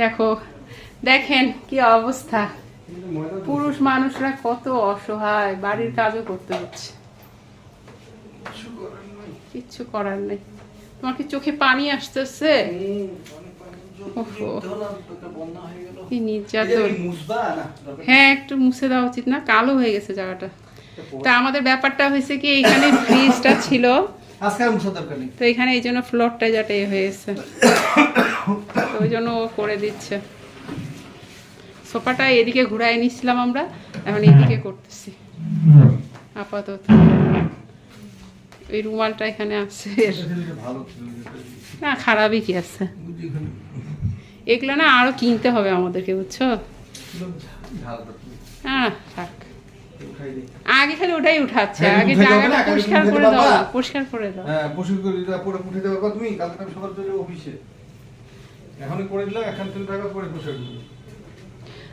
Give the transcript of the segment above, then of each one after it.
দেখো দেখেন কি অবস্থা। পুরুষ মানুষরা কত অসহায় বাড়ির কাজও করতে হচ্ছে। কিচ্ছু করার নেই। তোমার কি চোখে পানি আসতেছে। কি নির্যাতন। হ্যাঁ একটু মুছে দেওয়া উচিত না কালো হয়ে গেছে জায়গাটা। তা আমাদের ব্যাপারটা হয়েছে কি এখানে ফ্রিজটা ছিল। তো এখানে এই জন্য ফ্লোরটা এ হয়েছে ওই জন্য ও করে দিচ্ছে। সোফাটা এদিকে ঘুরাই নিচ্ছিলাম আমরা এখন এদিকে করতেছি। আপাতত। ওই রুমালটা এখানে আছে। না খারাপই কি আছে? এগুলো না আরও কিনতে হবে আমাদেরকে বুঝছ? হ্যাঁ থাক। আগে খালি ওটাই উঠাচ্ছে। হ্যাঁ, আগে জায়গাটা পরিষ্কার করে দাও পরিষ্কার করে দাও। হ্যাঁ পশু করে দিলে পুরো উঠে দেওয়ার পর তুমি কালকে সকাল চলে অফিসে এখনই করে দিলাম এখন তুমি টাকা পরে বসে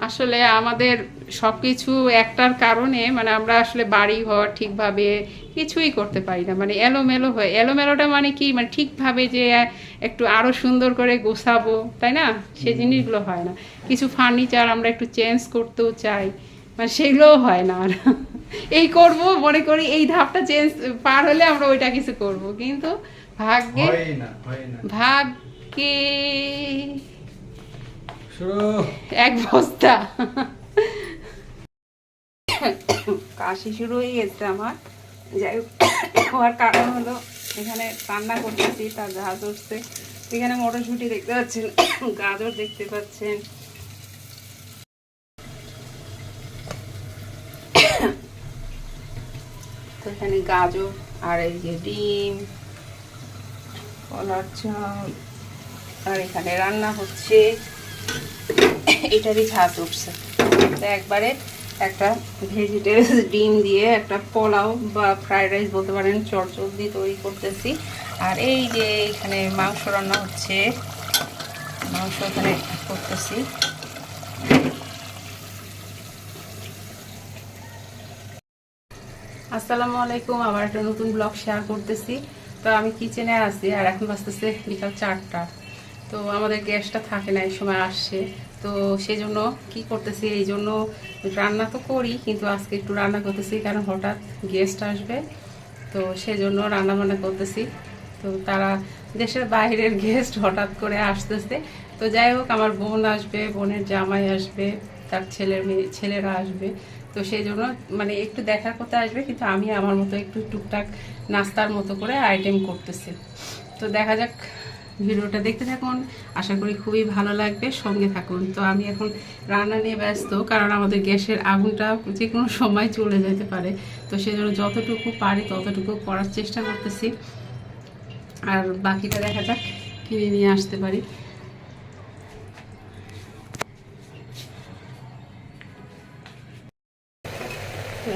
আসলে আমাদের সবকিছু একটার কারণে মানে আমরা আসলে বাড়ি ঘর ঠিকভাবে কিছুই করতে পারি না মানে এলোমেলো হয় এলোমেলোটা মানে কি মানে ঠিকভাবে যে একটু আরও সুন্দর করে গোছাবো তাই না? সে জিনিসগুলো হয় না। কিছু ফার্নিচার আমরা একটু চেঞ্জ করতেও চাই মানে সেগুলোও হয় না আর। এই করব মনে করি এই ধাপটা চেঞ্জ পার হলে আমরা ওইটা কিছু করব কিন্তু ভাগ্যে হয় শুরু। এক বস্তা। কাশি শুরু হয়ে গেছে আমার। যাই হওয়ার কারণ হলো এখানে রান্না করতেছি তার ঝাঁজ উঠছে। এখানে মটরশুঁটি দেখতে পাচ্ছেন গাজর দেখতে পাচ্ছেন। তো এখানে গাজর আর এই যে ডিম কলার চাল আর এখানে রান্না হচ্ছে এটারই ঝাঁজ উঠছে। তো একবারে একটা ভেজিটেবলস ডিম দিয়ে একটা পোলাও বা ফ্রাইড রাইস বলতে পারেন চটচট দিয়ে তৈরি করতেছি। আর এই যে এখানে মাংস রান্না হচ্ছে, মাংস এখানে করতেছি। আসসালামু আলাইকুম, আবার একটা নতুন ব্লগ শেয়ার করতেছি। তো আমি কিচেনে আছি আর এখন বাজতেছে বিকাল চারটা। তো আমাদের গ্যাসটা থাকে না, এই সময় আসছে তো সেই জন্য কি করতেছি, এই জন্য রান্না তো করি, কিন্তু আজকে একটু রান্না করতেছি, কারণ হঠাৎ গেস্ট আসবে। তো সেই জন্য রান্না বান্না করতেছি। তো তারা দেশের বাইরের গেস্ট হঠাৎ করে আসতেছে। তো যাই হোক, আমার বোন আসবে, বোনের জামাই আসবে, তার ছেলের মেয়ে, ছেলেরা আসবে। তো সেই জন্য মানে একটু দেখা করতে আসবে, কিন্তু আমি আমার মতো একটু টুকটাক নাস্তার মতো করে আইটেম করতেছি। তো দেখা যাক ভিডিওটা দেখতে থাকুন। আশা করি খুবই ভালো লাগবে। সঙ্গে থাকুন। তো আমি এখন রান্না নিয়ে ব্যস্ত, কারণ আমাদের গ্যাসের আগুনটা যে কোনো সময় চলে যেতে পারে। তো সেজন্য যতটুকু পারি ততটুকু করার চেষ্টা করতেছি। আর বাকিটা দেখা যাক, কিনে নিয়ে আসতে পারি।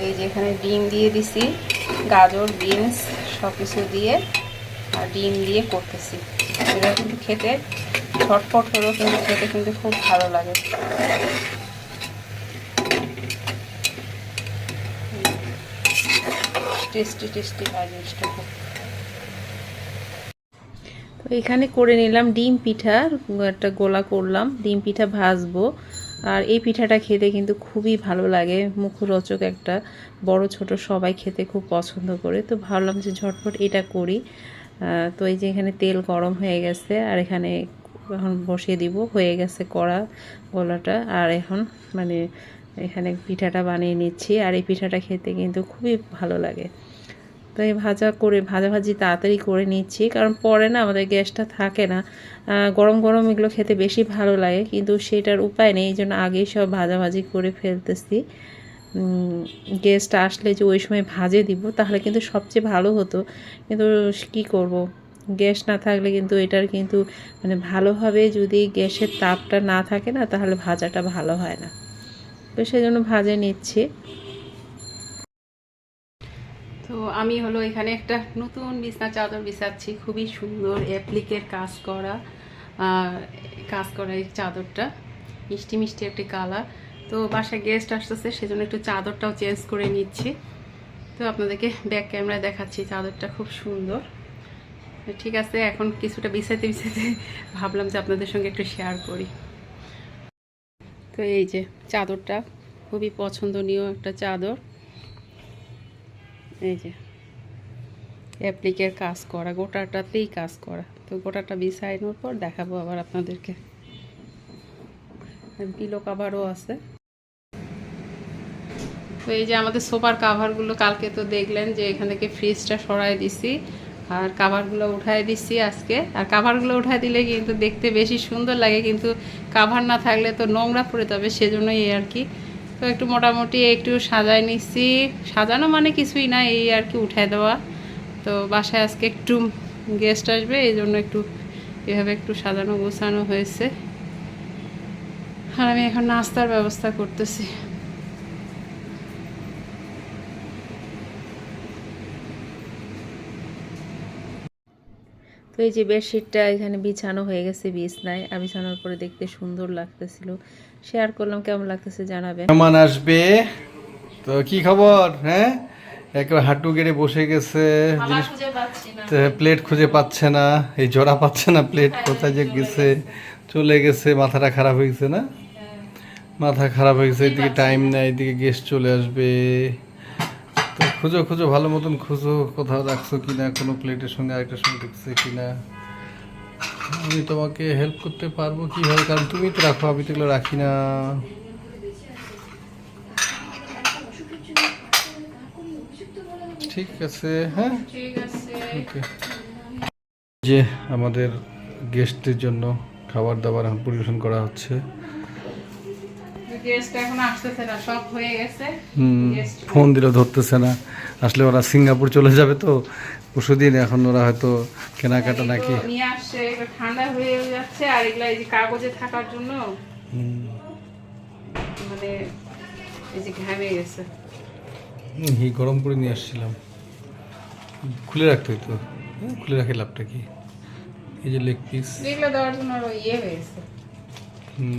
এই যে এখানে ডিম দিয়ে দিছি, গাজর, বিনস সব কিছু দিয়ে, আর ডিম দিয়ে করতেছি। এটা কিন্তু খেতে ছটফট হলেও কিন্তু খেতে কিন্তু খুব ভালো লাগে। তো এখানে করে নিলাম ডিম পিঠা, একটা গোলা করলাম, ডিম পিঠা ভাজবো। আর এই পিঠাটা খেতে কিন্তু খুবই ভালো লাগে, মুখরোচক একটা। বড়, ছোট সবাই খেতে খুব পছন্দ করে। তো ভাবলাম যে ঝটপট এটা করি। তো এই যে এখানে তেল গরম হয়ে গেছে, আর এখানে এখন বসিয়ে দিব, হয়ে গেছে কড়া গোলাটা। আর এখন মানে এখানে পিঠাটা বানিয়ে নিচ্ছি, আর এই পিঠাটা খেতে কিন্তু খুবই ভালো লাগে। তো এই ভাজা করে, ভাজাভাজি তাড়াতাড়ি করে নিচ্ছি, কারণ পরে না আমাদের গ্যাসটা থাকে না। গরম গরম এগুলো খেতে বেশি ভালো লাগে, কিন্তু সেটার উপায় নেই, এই জন্য আগেই সব ভাজাভাজি করে ফেলতেছি। গেস্ট আসলে যে ওই সময় ভাজে দিব, তাহলে কিন্তু সবচেয়ে ভালো হতো। কিন্তু কি করব? গ্যাস না থাকলে কিন্তু এটার কিন্তু মানে ভালোভাবে যদি গ্যাসের তাপটা না থাকে না, তাহলে ভাজাটা ভালো হয় না। তো সেজন্য ভাজে নিচ্ছি। তো আমি হলো এখানে একটা নতুন বিছনা চাদর বিছাচ্ছি, খুবই সুন্দর অ্যাপ্লিকের কাজ করা কাজ করা এই চাদরটা। মিষ্টি মিষ্টি একটি কালার তো বাসায় গেস্ট আসতেছে, সেজন্য একটু চাদরটাও চেঞ্জ করে নিচ্ছি। তো আপনাদেরকে ব্যাক ক্যামেরায় দেখাচ্ছি, চাদরটা খুব সুন্দর। ঠিক আছে, এখন কিছুটা বিছাইতে বিছাইতে ভাবলাম যে আপনাদের সঙ্গে একটু শেয়ার করি। তো এই যে চাদরটা, খুবই পছন্দনীয় একটা চাদর। এই যে অ্যাপ্লিকের কাজ করা, গোটাটাতেই কাজ করা। তো গোটাটা বিছাইনোর পর দেখাবো আবার আপনাদেরকে। পিলো কাভারও আছে। তো এই যে আমাদের সোফার কাভারগুলো কালকে তো দেখলেন যে এখান থেকে ফ্রিজটা সরাই দিছি, আর কাভারগুলো উঠাই দিচ্ছি আজকে। আর কাভারগুলো উঠাই দিলে কিন্তু দেখতে বেশি সুন্দর লাগে, কিন্তু কাভার না থাকলে তো নোংরা পড়ে যাবে, সেজন্যই আর কি। তো একটু মোটামুটি একটু সাজাই নিচ্ছি সাজানো মানে কিছুই না, এই আর কি উঠাই দেওয়া। তো বাসায় আজকে একটু গেস্ট আসবে, এই জন্য একটু এভাবে একটু সাজানো গোছানো হয়েছে। আর আমি এখন নাস্তার ব্যবস্থা করতেছি। তো এই যে বেডশিটটা এখানে বিছানো হয়ে গেছে বিছনায়। আর বিছানোর পরে দেখতে সুন্দর লাগতেছিল। শেয়ার করলাম কেমন লাগতেছে জানাবেন। মেহমান আসবে। তো কি খবর? হ্যাঁ? একবার হাঁটু গেড়ে বসে গেছে। জিনিস প্লেট খুঁজে পাচ্ছে না। এই জোড়া পাচ্ছে না প্লেট কোথায় যে গেছে? চলে গেছে। মাথাটা খারাপ হয়ে গেছে না মাথা খারাপ হয়ে গেছে এদিকে টাইম নেই। এদিকে গেস্ট চলে আসবে। খুঁজো খুঁজো ভালো মতন খুঁজো কোথাও রাখছো কিনা কোনো প্লেটের সঙ্গে আরেকটার সঙ্গে ঢুকছে কিনা। আমি তোমাকে হেল্প করতে পারব কীভাবে? কারণ তুমি তো রাখো আমি তো এগুলো রাখি না। ঠিক আছে হ্যাঁ? ওকে যে আমাদের গেস্টদের জন্য খাবার দাবার এখন পরিবেশন করা হচ্ছে। গেস্ট এখন আসতেছে না সব হয়ে গেছে। হুম ফোন দিলেও ধরতেছে না। আসলে ওরা সিঙ্গাপুর চলে যাবে তো পরশুদিন এখন ওরা হয়তো কেনাকাটা নাকি। নিয়ে আসছে ঠান্ডা হয়ে যাচ্ছে আর এগুলা এই যে কাগজে থাকার জন্য মানে এই যে ঘামে গেছে। হুম, হি গরম করে নিয়ে আসছিলাম। খুলে রাখতে হইতো। হ্যাঁ, খুলে রাখে লাভটা কি? এই যে লেগ পিস এগুলো দেওয়ার জন্য ইয়ে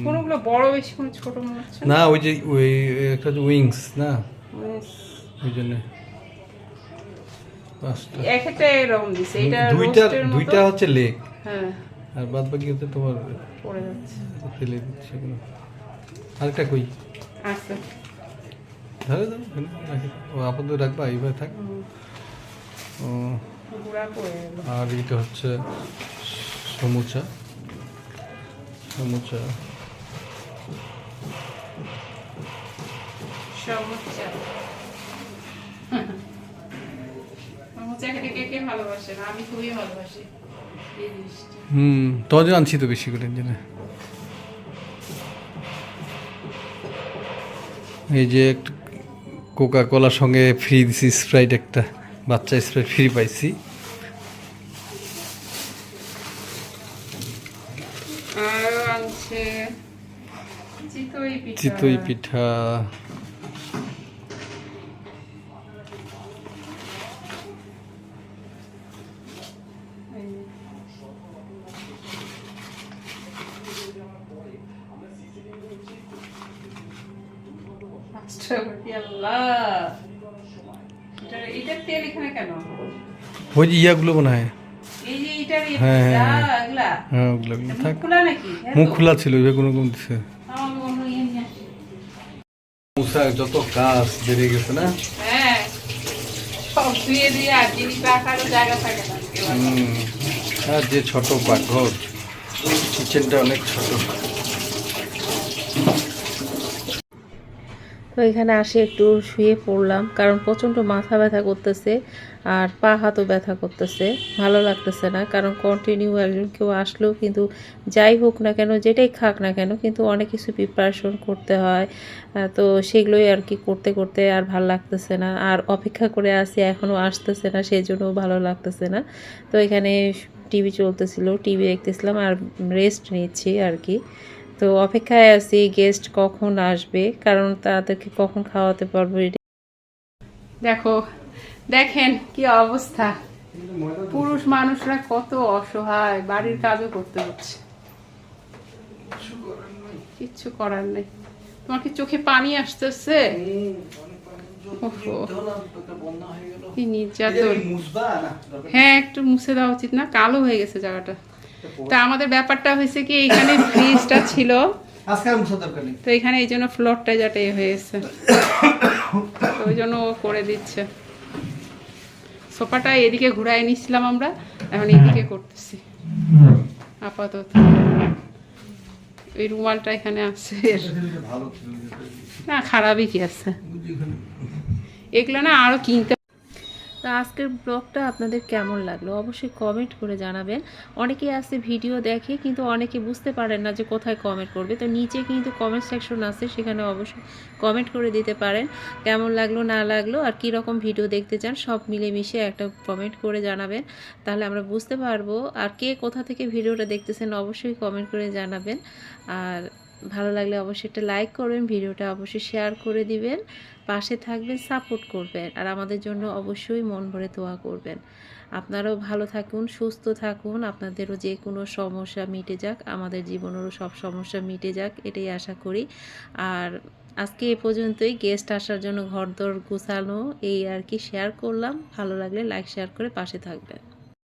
কোনোগুলো বড় বেশি কোনো ছোট মনে হচ্ছে? না ওই যে ওই একটা উইংস না? ওই জন্য। একটা এরকম দিছে এটা দুইটা দুইটা হচ্ছে লেগ হ্যাঁ। আর বাদ বাকি হচ্ছে তোমার পড়ে যাচ্ছে। ফেলে দিচ্ছে এগুলো আরেকটা কই? আচ্ছা ধরে দাও এখানে রাখি দাও। ও আপাতত রাখবা এইভাবে থাক। ও, আর এটা হচ্ছে সমুচা। সমুচা। সমুচা সমুচা খেতে কে কে ভালোবাসে না? আমি খুবই ভালোবাসি এই জিনিসটা। হুম আনছি তো বেশি করে জন্য এই যে একটু কোকা কোলার সঙ্গে ফ্রি দিছি স্প্রাইট একটা। বাচ্চা স্প্রাইট ফ্রি পাইছি। চিতই পিঠা চিতই পিঠা রাষ্ট্রপতি আল্লাহ এটা- এটার তেল এখানে কেন ওই যে ইয়াগুলো মনে হয়। হ্যাঁ, হ্যাঁ, হ্যাঁ। হ্যাঁ ওগুলো। মুখ থাক। খোলা হ্যাঁ মুখ খোলা ছিল ওইভাবে কোনো দিছে। ইয়ে যত কাজ বেড়ে গেছে না? আর যে ছোট পাকঘর কিচেনটা অনেক ছোট। তো এখানে আসে একটু শুয়ে পড়লাম, কারণ প্রচণ্ড মাথা ব্যথা করতেছে আর পা হাতও ব্যথা করতেছে। ভালো লাগতেছে না, কারণ কন্টিনিউ একজন কেউ আসলেও কিন্তু যাই হোক না কেন, যেটাই খাক না কেন, কিন্তু অনেক কিছু প্রিপারেশন করতে হয়। তো সেগুলোই আর কি করতে করতে আর ভালো লাগতেছে না। আর অপেক্ষা করে আসি এখনও আসতেছে না সেই জন্য ভালো লাগতেছে না। তো এখানে টিভি চলতেছিল, টিভি দেখতেছিলাম আর রেস্ট নিচ্ছি আর কি। তো অপেক্ষায় আছি গেস্ট কখন আসবে? কারণ তাদেরকে কখন খাওয়াতে পারব এটা? দেখো দেখেন কি অবস্থা। পুরুষ মানুষরা কত অসহায় বাড়ির কাজও করতে হচ্ছে। কিচ্ছু করার নেই। তোমার কি চোখে পানি আসতেছে? ওহো, কি নির্যাতন। হ্যাঁ একটু মুছে দেওয়া উচিত না কালো হয়ে গেছে জায়গাটা। তা আমাদের ব্যাপারটা হয়েছে কি এখানে ফ্রিজটা ছিল। তো এখানে এই জন্য ফ্লোরটা যাতে এ হয়ে তো ওই জন্য ও করে দিচ্ছে। সোফাটা এদিকে ঘুরাই নিচ্ছিলাম আমরা এখন এদিকে করতেছি। আপাতত। এই রুমালটা এখানে আছে। না খারাপই কি আছে। এগুলো না আরও কিনতে তো আজকের ব্লগটা আপনাদের কেমন লাগল? অবশ্যই কমেন্ট করে জানাবেন। অনেকে আসে ভিডিও দেখে কিন্তু অনেকে বুঝতে পারেন না যে কোথায় কমেন্ট করবে। তো নিচে কিন্তু কমেন্ট সেকশন আছে, সেখানে অবশ্যই কমেন্ট করে দিতে পারেন। কেমন লাগল, না লাগল, আর কী রকম ভিডিও দেখতে চান, সব মিলেমিশে একটা কমেন্ট করে জানাবেন। তাহলে আমরা বুঝতে পারব। আর কে কোথা থেকে ভিডিওটা দেখতেছেন, অবশ্যই কমেন্ট করে জানাবেন। আর ভালো লাগলে অবশ্যই একটা লাইক করবেন, ভিডিওটা অবশ্যই শেয়ার করে দিবেন, পাশে থাকবেন সাপোর্ট করবেন, আর আমাদের জন্য অবশ্যই মন ভরে দোয়া করবেন। আপনারাও ভালো থাকুন, সুস্থ থাকুন, আপনাদেরও যে কোনো সমস্যা মিটে যাক, আমাদের জীবনেরও সব সমস্যা মিটে যাক, এটাই আশা করি। আর আজকে এ পর্যন্তই গেস্ট আসার জন্য ঘরদোর গোছানো, এই আর কি শেয়ার করলাম, ভালো লাগলে লাইক শেয়ার করে পাশে থাকবেন।